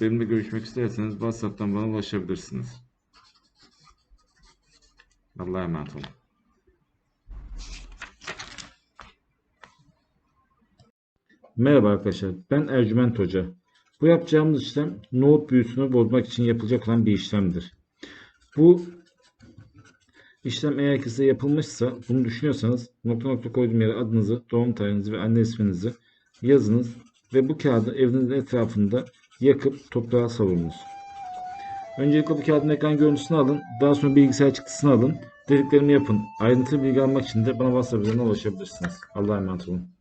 benimle görüşmek isterseniz WhatsApp'tan bana ulaşabilirsiniz. Allah'a emanet olun. Merhaba arkadaşlar, ben Ercüment Hoca. Bu yapacağımız işlem nohut büyüsünü bozmak için yapılacak olan bir işlemdir. Bu işlem eğer ki size yapılmışsa, bunu düşünüyorsanız nokta nokta koyduğum yere adınızı, doğum tarihinizi ve anne isminizi yazınız ve bu kağıdı evinizin etrafında yakıp toprağa savurunuz. Öncelikle bu kağıdın ekran görüntüsünü alın. Daha sonra bilgisayar çıktısını alın. Dediklerimi yapın. Ayrıntılı bilgi almak için de bana WhatsApp üzerinden ulaşabilirsiniz. Allah'a emanet olun.